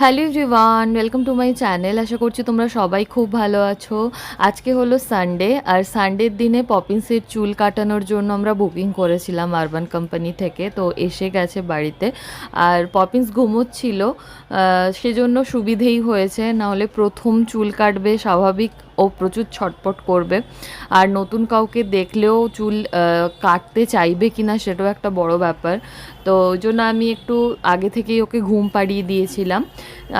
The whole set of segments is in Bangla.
Hello everyone, welcome to my channel. আশা করছি তোমরা সবাই খুব ভালো আছো। আজকে হলো সানডে, আর সানডের দিনে পপিন্সের চুল কাটানোর জন্য আমরা বুকিং করেছিলাম আরবান কোম্পানি থেকে, তো এসে গেছে বাড়িতে। আর পপিন্স ঘুমোচ্ছিল সেজন্য সুবিধেই হয়েছে, নাহলে প্রথম চুল কাটবে স্বাভাবিক ও প্রচুর ছটপট করবে। আর নতুন কাউকে দেখলেও চুল কাটতে চাইবে কি না সেটাও একটা বড় ব্যাপার। তো ওই জন্য আমি একটু আগে থেকেই ওকে ঘুম পাড়িয়ে দিয়েছিলাম।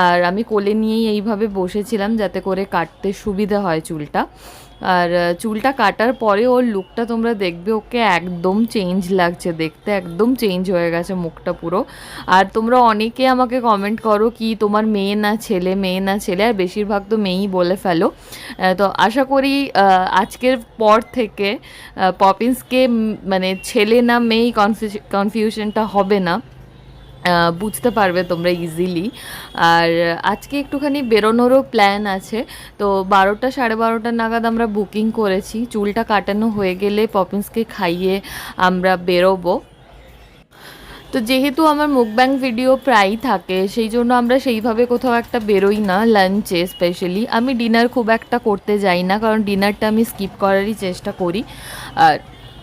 আর আমি কোলে নিয়েই এইভাবে বসেছিলাম যাতে করে কাটতে সুবিধা হয় চুলটা। আর চুলটা কাটার পরে ওর লুকটা তোমরা দেখবে, ওকে একদম চেঞ্জ লাগছে দেখতে, একদম চেঞ্জ হয়ে গেছে মুখটা পুরো। আর তোমরা অনেকে আমাকে কমেন্ট করো কি তোমার মেয়ে না ছেলে, মেয়ে না ছেলে, আর বেশিরভাগ তো মেয়েই বলে ফেলো। তো আশা করি আজকের পর থেকে পপিন্সকে মানে ছেলে না মেয়েই কনফিউ কনফিউশনটা হবে না। বুঝতে পারবে তোমরা ইজিলি আর আজকে একটুখানি বেরোনোরও প্ল্যান আছে। তো বারোটা, সাড়ে বারোটা নাগাদ আমরা বুকিং করেছি। চুলটা কাটানো হয়ে গেলে পপিন্সকে খাইয়ে আমরা বেরোবো। তো যেহেতু আমার মুখব্যাং ভিডিও প্রায়ই থাকে, সেই জন্য আমরা সেইভাবে কোথাও একটা বেরোই না লাঞ্চে স্পেশালি আমি ডিনার খুব একটা করতে যাই না, কারণ ডিনারটা আমি স্কিপ করারই চেষ্টা করি। আর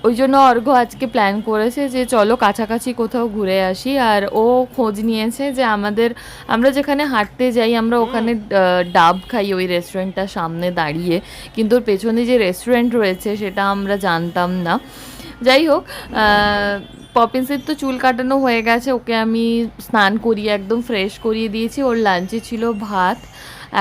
ওই জন্য অর্ঘ আজকে প্ল্যান করেছে যে চলো কাছাকাছি কোথাও ঘুরে আসি। আর ও খোঁজ নিয়েছে যে আমাদের আমরা যেখানে হাঁটতে যাই আমরা ওখানে ডাব খাই ওই রেস্টুরেন্টটার সামনে দাঁড়িয়ে। কিন্তু ওর পেছনে যে রেস্টুরেন্ট রয়েছে সেটা আমরা জানতাম না। যাই হোক পপিন্সের তো চুল কাটানো হয়ে গেছে। ওকে আমি স্নান করিয়ে একদম ফ্রেশ করিয়ে দিয়েছি। ওর লাঞ্চে ছিল ভাত।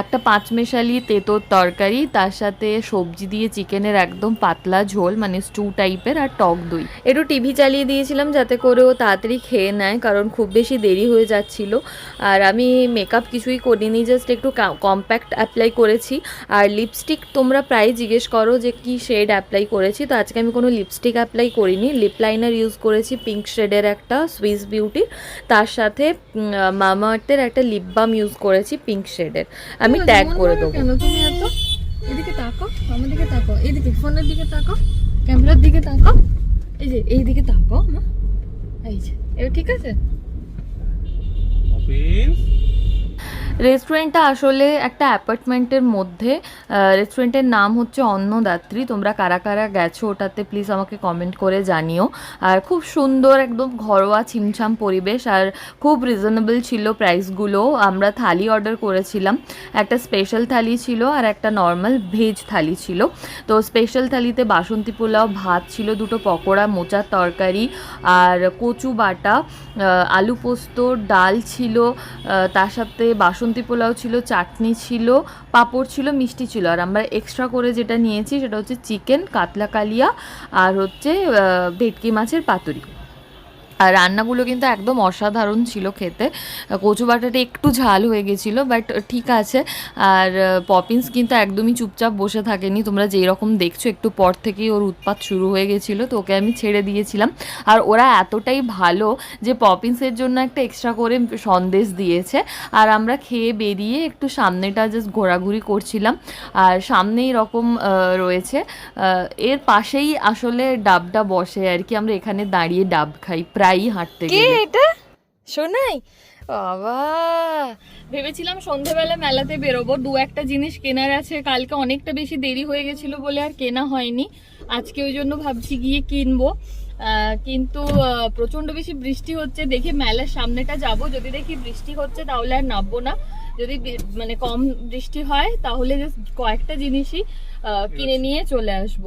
একটা পাঁচমেশালি তেঁতোর তরকারি, তার সাথে সবজি দিয়ে চিকেনের একদম পাতলা ঝোল মানে স্টু টাইপের আর টক দই। একটু টিভি চালিয়ে দিয়েছিলাম যাতে করে ও তাড়াতাড়ি খেয়ে নেয়, কারণ খুব বেশি দেরি হয়ে যাচ্ছিল। আর আমি মেকআপ কিছুই করিনি জাস্ট একটু কম্প্যাক্ট অ্যাপ্লাই করেছি। আর লিপস্টিক তোমরা প্রায় জিজ্ঞেস করো যে কি শেড অ্যাপ্লাই করেছি, তো আজকে আমি কোনো লিপস্টিক অ্যাপ্লাই করিনি। লিপ লাইনার ইউজ করেছি পিঙ্ক শেডের একটা সুইস বিউটির তার সাথে মামা আর্থের একটা লিপ বাম ইউজ করেছি পিঙ্ক শেডের আমি ট্যাগ করে দেবো। কেন তুমি এত এদিকে তাকো আমার দিকে তাকো এদিকে ফোনের দিকে তাকো ক্যামেরার দিকে তাকো এই যে এই দিকে তাকো মা এই যে এবার ঠিক আছে? পপিন্স রেস্টুরেন্টটা আসলে একটা অ্যাপার্টমেন্টের মধ্যে রেস্টুরেন্টের নাম হচ্ছে অন্নদাত্রী। তোমরা কারা কারা গেছো ওটাতে প্লিজ আমাকে কমেন্ট করে জানিও। আর খুব সুন্দর একদম ঘরোয়া ছিমছাম পরিবেশ আর খুব রিজনেবল ছিল প্রাইসগুলো আমরা থালি অর্ডার করেছিলাম। একটা স্পেশাল থালি ছিল আর একটা নর্মাল ভেজ থালি ছিল। তো স্পেশাল থালিতে বাসন্তী পোলাও, ভাত ছিল, দুটো পকোড়া, মোচার তরকারি আর কচু বাটা আলু পোস্ত, ডাল ছিল তার সাথে বাসন্তী পোলাও ছিল, চাটনি ছিল, পাঁপড় ছিল, মিষ্টি ছিল। আর আমরা এক্সট্রা করে যেটা নিয়েছি সেটা হচ্ছে চিকেন কাতলা কালিয়া আর হচ্ছে ভেটকি মাছের পাতুরি। আর রান্নাগুলো কিন্তু একদম অসাধারণ ছিল খেতে। কচু বাটাটা একটু ঝাল হয়ে গেছিল বাট ঠিক আছে। আর পপিন্স কিন্তু একদমই চুপচাপ বসে থাকেনি। তোমরা যেই রকম দেখছ, একটু পর থেকেই ওর উৎপাত শুরু হয়ে গেছিল, তো ওকে আমি ছেড়ে দিয়েছিলাম। আর ওরা এতটাই ভালো যে পপিন্সের জন্য একটা এক্সট্রা করে সন্দেশ দিয়েছে। আর আমরা খেয়ে বেরিয়ে একটু সামনেটা জাস্ট ঘোরাঘুরি করছিলাম। আর সামনে এরকম রয়েছে। এর পাশেই আসলে ডাবটা বসে আর কি। আমরা এখানে দাঁড়িয়ে ডাব খাই। প্রায়ই হাঁটতে কে এটা? শোনাই বাবা ভেবেছিলাম সন্ধেবেলা মেলাতে বেরোবো। দু একটা জিনিস কেনার আছে। কালকে অনেকটা বেশি দেরি হয়ে গেছিল বলে আর কেনা হয়নি। আজকে ওই জন্য ভাবছি গিয়ে কিনবো। কিন্তু প্রচণ্ড বেশি বৃষ্টি হচ্ছে। দেখি মেলার সামনেটা যাব। যদি দেখি বৃষ্টি হচ্ছে তাহলে আর নামবো না। যদি মানে কম বৃষ্টি হয় তাহলে কয়েকটা জিনিসই কিনে নিয়ে চলে আসব।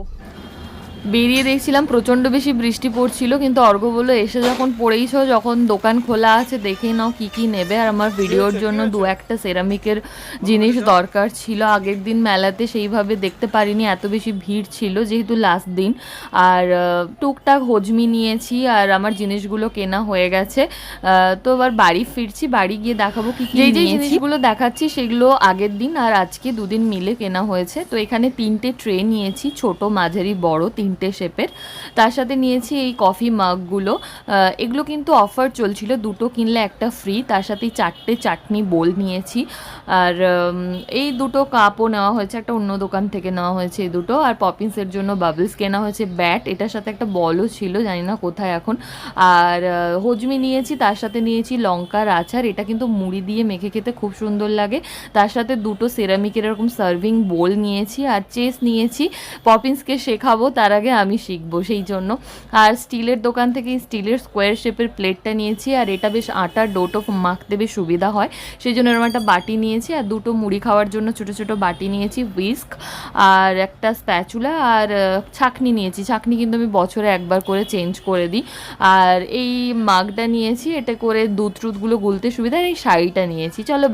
বেরিয়ে দেখছিলাম প্রচণ্ড বেশি বৃষ্টি পড়ছিল কিন্তু অর্ঘ বলল এসে যখন পড়েইছ যখন দোকান খোলা আছে দেখেই নাও কি কি নেবে। আর আমার ভিডিওর জন্য দু একটা সেরামিকের জিনিস দরকার ছিল। আগের দিন মেলাতে সেইভাবে দেখতে পারিনি এত বেশি ভিড় ছিল যেহেতু লাস্ট দিন। আর টুকটাক হজমি নিয়েছি আর আমার জিনিসগুলো কেনা হয়ে গেছে। তো এবার বাড়ি ফিরছি বাড়ি গিয়ে দেখাবো কি কি যেই যেই জিনিসগুলো দেখাচ্ছি সেগুলো আগের দিন আর আজকে দুদিন মিলে কেনা হয়েছে। তো এখানে তিনটে ট্রে নিয়েছি ছোট মাঝারি বড় তিনটে তিনটে শেপের। তার সাথে নিয়েছি এই কফি মাগগুলো। এগুলো কিন্তু অফার চলছিল, দুটো কিনলে একটা ফ্রি। তার সাথে চারটে চাটনি বোল নিয়েছি। আর এই দুটো কাপও নেওয়া হয়েছে, একটা অন্য দোকান থেকে নেওয়া হয়েছে এই দুটো। আর পপিন্সের জন্য বাবলস কেনা হয়েছে ব্যাট এটার সাথে একটা বলও ছিল, জানি না কোথায় এখন। আর হজমি নিয়েছি, তার সাথে নিয়েছি লঙ্কার আচার। এটা কিন্তু মুড়ি দিয়ে মেখে খেতে খুব সুন্দর লাগে। তার সাথে দুটো সেরামিকের এরকম সার্ভিং বোল নিয়েছি। আর চেস নিয়েছি। পপিন্সকে শেখাবো, তার আগে আমি শিখব, সেই জন্য। আর স্টিলের দোকান থেকে স্টিলের স্কোয়ার শেপের প্লেটটা নিয়েছি, আর এটা বেশ আটার ডোটো মাখতে বেশ সুবিধা হয়। সেই জন্য এরকম একটা বাটি নিয়েছি, আর দুটো মুড়ি খাওয়ার জন্য ছোট ছোট বাটি নিয়েছি উইস্ক আর একটা স্প্যাচুলা, আর ছাকনি নিয়েছি। ছাকনি কিন্তু আমি বছরে একবার করে চেঞ্জ করে দিই। আর এই মাগটা নিয়েছি এটা করে দুধ টুধগুলো গুলতে সুবিধা, আর এই শাড়িটা নিয়েছি। চলো